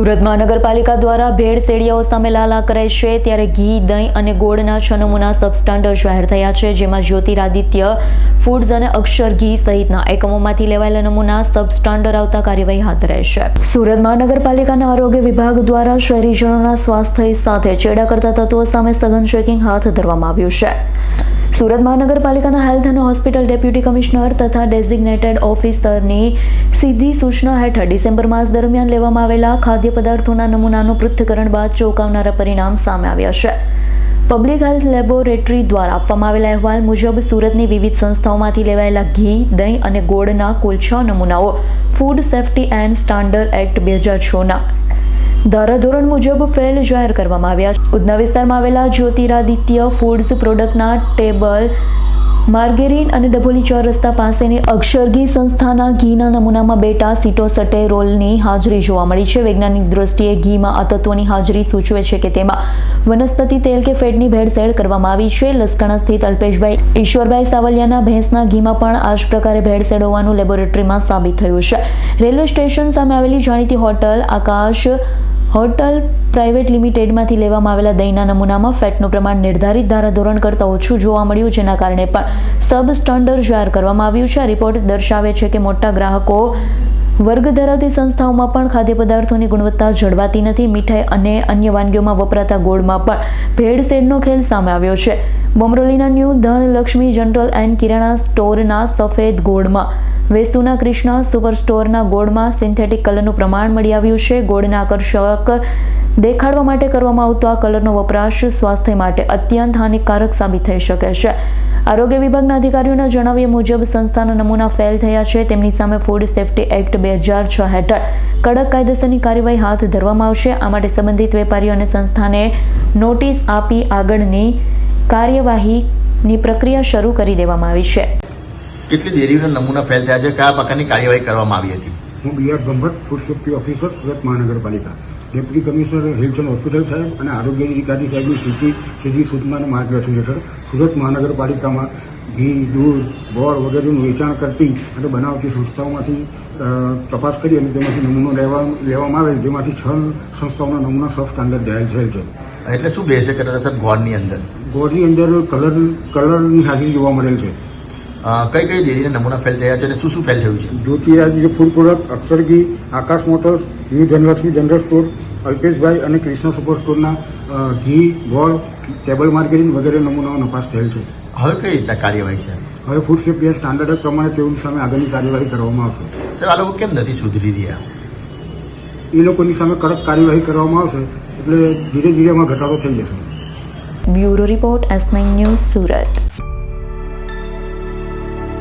સુરત મહાનગરપાલિકા દ્વારા ભેળ શેડિયાઓ સામે લાલા કરાઈ છે. ત્યારે ઘી, દહીં અને ગોળના છ નમૂના સબસ્ટાન્ડર્ડ જાહેર થયા છે, જેમાં જ્યોતિરાદિત્ય ફૂડ્સ અને અક્ષર ઘી સહિતના એકમોમાંથી લેવાયેલા નમૂના સબસ્ટાન્ડર્ડ આવતા કાર્યવાહી હાથ છે. સુરત મહાનગરપાલિકાના આરોગ્ય વિભાગ દ્વારા શહેરીજનોના સ્વાસ્થ્ય સાથે ચેડા કરતા તત્વો સામે સઘન ચેકિંગ હાથ ધરવામાં આવ્યું છે. સુરત મહાનગરપાલિકાના હેલ્થ અને હોસ્પિટલ ડેપ્યુટી કમિશનર તથા ડેઝિગ્નેટેડ ઓફિસરની સીધી સૂચના હેઠળ ડિસેમ્બર માસ દરમિયાન લેવામાં આવેલા ખાદ્ય પદાર્થોના નમૂનાનું પૃથ્થકરણ બાદ ચોંકાવનારા પરિણામ સામે આવ્યા છે. પબ્લિક હેલ્થ લેબોરેટરી દ્વારા આપવામાં આવેલા અહેવાલ મુજબ સુરતની વિવિધ સંસ્થાઓમાંથી લેવાયેલા ઘી, દહીં અને ગોળના કુલ છ નમૂનાઓ food safety and standard act બે હજાર છના ધારાધોરણ મુજબ ફેલ જાહેર કરવામાં આવ્યા છે. ઉધના વિસ્તારમાં આવેલા જ્યોતિરાદિત્ય ફૂડ્સ પ્રોડક્ટના ટેબલ માર્ગેરીન અને ડભોલી ચોર રસ્તા પાસેની અક્ષરઘી સંસ્થાના ઘીના નમૂનામાં બેટા સિટોસટેરોલની હાજરી જોવા મળી છે. વૈજ્ઞાનિક દ્રષ્ટિએ ઘીમાં આ તત્વોની હાજરી સૂચવે છે કે તેમાં વનસ્પતિ તેલ કે ફેટની ભેળસેળ કરવામાં આવી છે. લસકાણા સ્થિત અલ્પેશભાઈ ઈશ્વરભાઈ સાવલિયાના ભેંસના ઘીમાં પણ આ જ પ્રકારે ભેળસેળ હોવાનું લેબોરેટરીમાં સાબિત થયું છે. રેલવે સ્ટેશન સામે આવેલી જાણીતી હોટલ આકાશ હોટલ પ્રાઇવેટ લિમિટેડમાંથી લેવામાં આવેલા દહીંના નમૂનામાં ફેટનું પ્રમાણ નિર્ધારિત ધારાધોરણ કરતાં ઓછું જોવા મળ્યું, જેના કારણે પણ સબ સ્ટાન્ડર્ડ જાહેર કરવામાં આવ્યું છે. આ રિપોર્ટ દર્શાવે છે કે મોટા ગ્રાહકો વર્ગ ધરાવતી સંસ્થાઓમાં પણ ખાદ્ય પદાર્થોની ગુણવત્તા જળવાતી નથી. મીઠાઈ અને અન્ય વાનગીઓમાં વપરાતા ગોળમાં પણ ભેળસેળનો ખેલ સામે આવ્યો છે. બમરોલીના new Dhanlaxmi general and Kirana સ્ટોરના સફેદ ગોળમાં, વેસુના કૃષ્ણા સુપર સ્ટોરના ગોળમાં સિન્થેટિક કલરનું પ્રમાણ મળી આવ્યું છે. ગોળના આકર્ષક દેખાડવા માટે કરવામાં આવતો આ કલરનો વપરાશ સ્વાસ્થ્ય માટે અત્યંત હાનિકારક સાબિત થઈ શકે છે. આરોગ્ય વિભાગના અધિકારીઓના જણાવ્યા મુજબ સંસ્થાના નમૂના ફેલ થયા છે. તેમની સામે ફૂડ સેફ્ટી એક્ટ બે હજાર છ હેઠળ કડક કાયદેસરની કાર્યવાહી હાથ ધરવામાં આવશે. આ માટે સંબંધિત વેપારીઓ અને સંસ્થાને નોટિસ આપી આગળની કાર્યવાહીની પ્રક્રિયા શરૂ કરી દેવામાં આવી છે. કેટલી ડેરીના નમૂના ફેલ થયા છે? કયા પ્રકારની કાર્યવાહી કરવામાં આવી હતી? હું B R Brahmbhatt food safety officer Surat Mahanagarpalika. Deputy commissioner health and hospital સાહેબ અને આરોગ્ય અધિકારી સાહેબની સૂચિ સીધી સૂચનાના માર્ગદર્શન હેઠળ સુરત મહાનગરપાલિકામાં ઘી દૂધ ગોળ વગેરેનું વેચાણ કરતી અને બનાવતી સંસ્થાઓમાંથી તપાસ કરી અને તેમાંથી નમૂનો લેવા લેવામાં આવે જેમાંથી છ સંસ્થાઓના નમૂના સબ સ્ટાન્ડર્ડ જાહેર થયેલ છે. એટલે શું બેસે કરેલા સાહેબ ગોળની અંદર? ગોળની અંદર કલર કલરની હાજરી જોવા મળેલ છે. કઈ કઈ ડેરીના નમૂના ફેલ થયા છે અને શું શું ફેલ થયું છે? જ્યોતિરાજ જે food product અક્ષરગી Akash motors new Dhanlaxmi general store Alpeshbhai અને કૃષ્ણ સુપર સ્ટોરના ઘી ગોળ ટેબલ માર્કેટિંગ વગેરે નમૂનાઓ નપાસ થયેલ છે. હવે કઈ રીતના કાર્યવાહી છે? હવે ફૂડ સેફ્ટી સ્ટાન્ડર્ડ પ્રમાણે તેઓની સામે આગળની કાર્યવાહી કરવામાં આવશે. સાહેબ આ લોકો કેમ નથી સુધરી રહ્યા? એ લોકોની સામે કડક કાર્યવાહી કરવામાં આવશે એટલે ધીરે ધીરે એમાં ઘટાડો થઈ જશે. Bureau report S nine news Surat.